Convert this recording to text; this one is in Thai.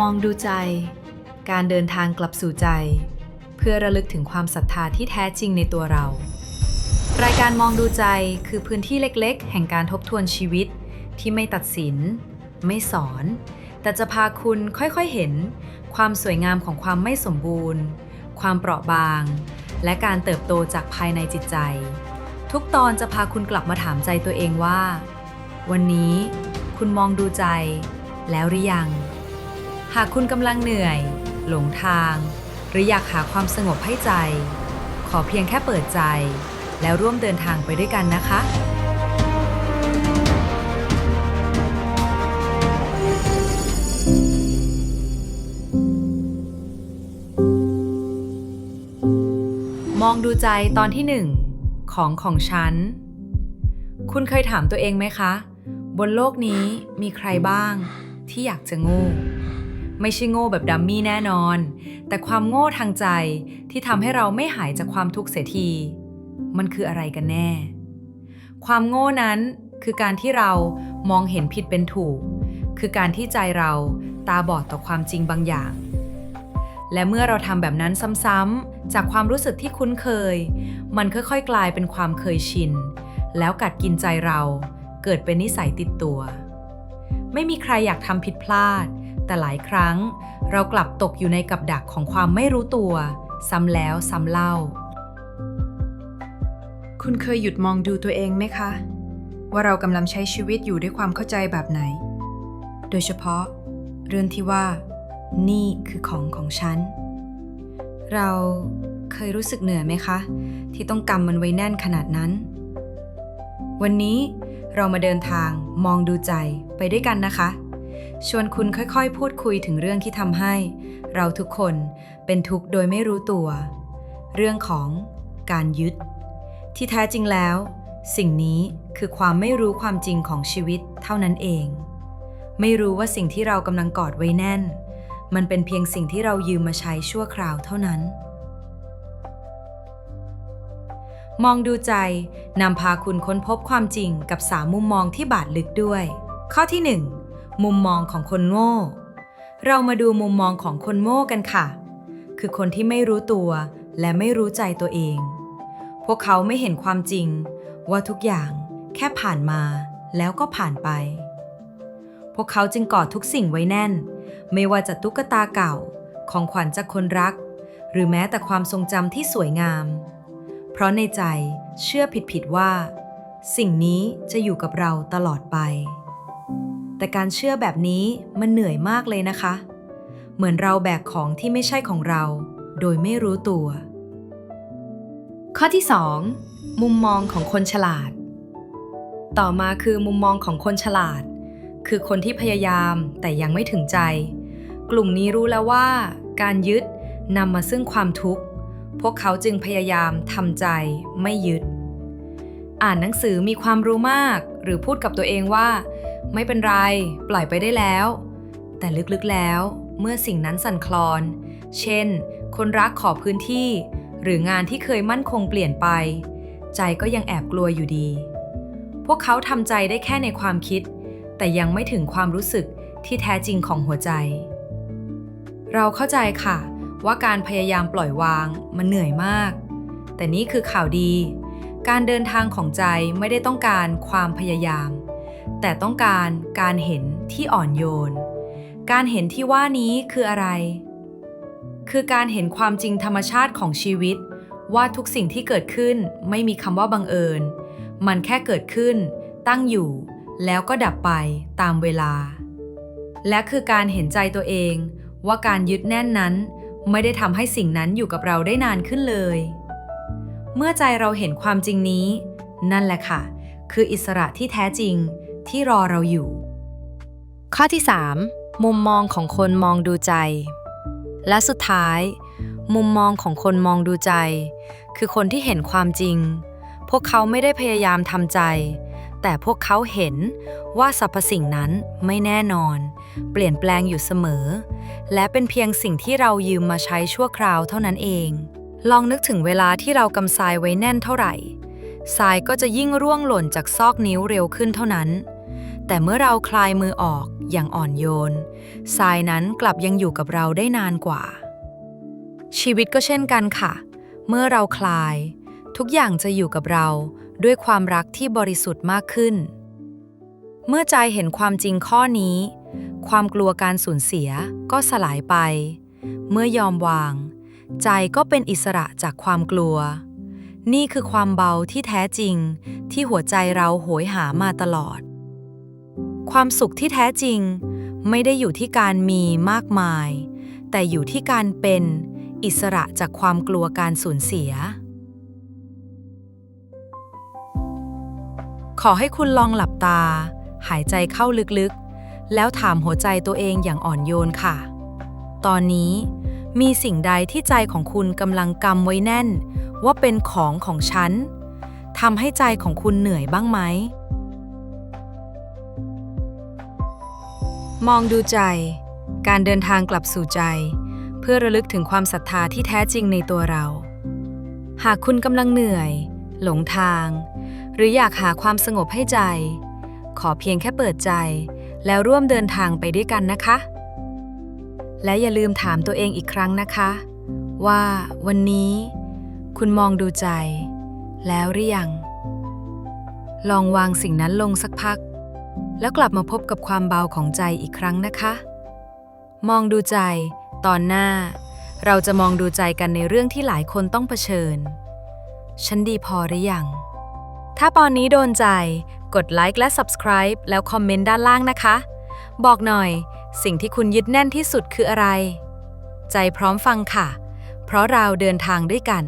มองดูใจ การเดินทางกลับสู่ใจ เพื่อระลึกถึงความศรัทธาที่แท้จริงในตัวเรา รายการมองดูใจคือพื้นที่เล็กๆ แห่งการทบทวนชีวิต ที่ไม่ตัดสิน ไม่สอน แต่จะพาคุณค่อยๆเห็น ความสวยงามของความไม่สมบูรณ์ ความเปราะบาง และการเติบโตจากภายในจิตใจ ทุกตอนจะพาคุณกลับมาถามใจตัวเองว่า วันนี้คุณมองดูใจแล้วหรือยัง หากคุณกำลังเหนื่อย หลงทาง หรืออยากหาความสงบให้ใจ ขอเพียงแค่เปิดใจ แล้วร่วมเดินทางไปด้วยกันนะคะมองดูใจตอนที่หนึ่งของของฉัน คุณเคยถามตัวเองไหมคะ บนโลกนี้มีใครบ้างที่อยากจะโง่ ไม่ใช่โง่แบบดัมมี่แน่นอน แต่ความโง่ทางใจที่ทำให้เราไม่หายจากความทุกข์เสียที มันคืออะไรกันแน่ ความโง่นั้นคือการที่เรามองเห็นผิดเป็นถูก คือการที่ใจเราตาบอดต่อความจริงบางอย่าง และเมื่อเราทำแบบนั้นซ้ำๆจากความรู้สึกที่คุ้นเคย มันค่อยๆ กลายเป็นความเคยชิน แล้วกัดกินใจเราเกิดเป็นนิสัยติดตัว ไม่มีใครอยากทำผิดพลาด แต่หลายครั้ง เรากลับตกอยู่ในกับดักของความไม่รู้ตัว ซ้ำแล้วซ้ำเล่า คุณเคยหยุดมองดูตัวเองไหมคะ ว่าเรากำลังใช้ชีวิตอยู่ด้วยความเข้าใจแบบไหน โดยเฉพาะ เรื่องที่ว่า นี่คือของของฉัน เราเคยรู้สึกเหนื่อยไหมคะ ที่ต้องกำมันไว้แน่นขนาดนั้น วันนี้เรามาเดินทางมองดูใจไปด้วยกันนะคะ ชวนคุณค่อยๆ พูดคุยถึงเรื่องที่ทำให้ เราทุกคนเป็นทุกข์โดยไม่รู้ตัว เรื่องของการยึด ที่แท้จริงแล้ว สิ่งนี้คือความไม่รู้ความจริงของชีวิตเท่านั้นเอง ไม่รู้ว่าสิ่งที่เรากำลังกอดไว้แน่น มันเป็นเพียงสิ่งที่เรายืมมาใช้ชั่วคราวเท่านั้นมองดูใจ นำพาคุณค้นพบความจริงกับสามมุมมองที่บาดลึกด้วย ข้อที่ 1 มุมมองของคนโง่ เรามาดูมุมมองของคนโง่กันค่ะ คือคนที่ไม่รู้ตัวและไม่รู้ใจตัวเอง พวกเขาไม่เห็นความจริง ว่าทุกอย่างแค่ผ่านมาแล้วก็ผ่านไป พวกเขาจึงกอดทุกสิ่งไว้แน่น ไม่ว่าจะตุ๊กตาเก่า ของขวัญจากคนรัก หรือแม้แต่ความทรงจำที่สวยงาม เพราะในใจเชื่อผิดๆว่า สิ่งนี้จะอยู่กับเราตลอดไป แต่การเชื่อแบบนี้มันเหนื่อยมากเลยนะคะ เหมือนเราแบกของที่ไม่ใช่ของเรา โดยไม่รู้ตัว ข้อที่ 2 มุมมองของคนฉลาด ต่อมาคือมุมมองของคนฉลาด คือคนที่พยายามแต่ยังไม่ถึงใจ กลุ่มนี้รู้แล้วว่า การยึดนำมาซึ่งความทุกข์ พวกเขาจึงพยายามทำใจไม่ยึด อ่านหนังสือมีความรู้มาก หรือพูดกับตัวเองว่า ไม่เป็นไร ปล่อยไปได้แล้ว แต่ลึกๆแล้ว เมื่อสิ่งนั้นสั่นคลอน เช่น คนรักขอพื้นที่ หรืองานที่เคยมั่นคงเปลี่ยนไป ใจก็ยังแอบกลัวอยู่ดี พวกเขาทำใจได้แค่ในความคิด แต่ยังไม่ถึงความรู้สึกที่แท้จริงของหัวใจ เราเข้าใจค่ะ ว่าการพยายามปล่อยวางมันเหนื่อยมาก แต่นี่คือข่าวดี การเดินทางของใจไม่ได้ต้องการความพยายาม แต่ต้องการการเห็นที่อ่อนโยน การเห็นที่ว่านี้คืออะไร คือการเห็นความจริงธรรมชาติของชีวิต ว่าทุกสิ่งที่เกิดขึ้นไม่มีคำว่าบังเอิญ มันแค่เกิดขึ้น ตั้งอยู่ แล้วก็ดับไปตามเวลา และคือการเห็นใจตัวเองว่าการยึดแน่นนั้น ไม่ได้ทำให้สิ่งนั้นอยู่กับเราได้นานขึ้นเลย เมื่อใจเราเห็นความจริงนี้ นั่นแหละค่ะ คืออิสระที่แท้จริง ที่รอเราอยู่ ข้อที่ 3 มุมมองของคนมองดูใจ และสุดท้าย มุมมองของคนมองดูใจ คือคนที่เห็นความจริง พวกเขาไม่ได้พยายามทำใจ แต่พวกเขาเห็นว่าสรรพสิ่งนั้นไม่แน่นอน เปลี่ยนแปลงอยู่เสมอ และเป็นเพียงสิ่งที่เรายืมมาใช้ชั่วคราวเท่านั้นเอง ลองนึกถึงเวลาที่เรากำทรายไว้แน่นเท่าไหร่ทรายก็จะยิ่งร่วงหล่นจากซอกนิ้วเร็วขึ้นเท่านั้น แต่เมื่อเราคลายมือออกอย่างอ่อนโยน ทรายนั้นกลับยังอยู่กับเราได้นานกว่า ชีวิตก็เช่นกันค่ะ เมื่อเราคลาย ทุกอย่างจะอยู่กับเราด้วยความรักที่บริสุทธิ์มากขึ้น เมื่อใจเห็นความจริงข้อนี้ ความกลัวการสูญเสียก็สลายไป เมื่อยอมวาง ใจก็เป็นอิสระจากความกลัว นี่คือความเบาที่แท้จริงที่หัวใจเราโหยหามาตลอด ความสุขที่แท้จริง ไม่ได้อยู่ที่การมีมากมาย แต่อยู่ที่การเป็นอิสระจากความกลัวการสูญเสีย ขอให้คุณลองหลับตา หายใจเข้าลึกๆ แล้วถามหัวใจตัวเองอย่างอ่อนโยนค่ะ ตอนนี้มีสิ่งใดที่ใจของคุณกำลังกำไว้แน่น ว่าเป็นของของฉันทำให้ใจของคุณเหนื่อยบ้างไหม มองดูใจ การเดินทางกลับสู่ใจ เพื่อระลึกถึงความศรัทธาที่แท้จริงในตัวเรา หากคุณกำลังเหนื่อย หลงทาง หรืออยากหาความสงบให้ใจ ขอเพียงแค่เปิดใจ แล้วร่วมเดินทางไปด้วยกันนะคะ และอย่าลืมถามตัวเองอีกครั้งนะคะ ว่าวันนี้ คุณมองดูใจ แล้วหรือยัง ลองวางสิ่งนั้นลงสักพัก แล้วกลับมาพบกับความเบาของใจอีกครั้งนะคะ มองดูใจ ตอนหน้า เราจะมองดูใจกันในเรื่องที่หลายคนต้องเผชิญ ฉันดีพอหรือยัง ถ้าตอนนี้โดนใจ กดไลค์และ Subscribe แล้วคอมเมนต์ด้านล่างนะคะ บอกหน่อย สิ่งที่คุณยึดแน่นที่สุดคืออะไร ใจพร้อมฟังค่ะ เพราะเราเดินทางด้วยกัน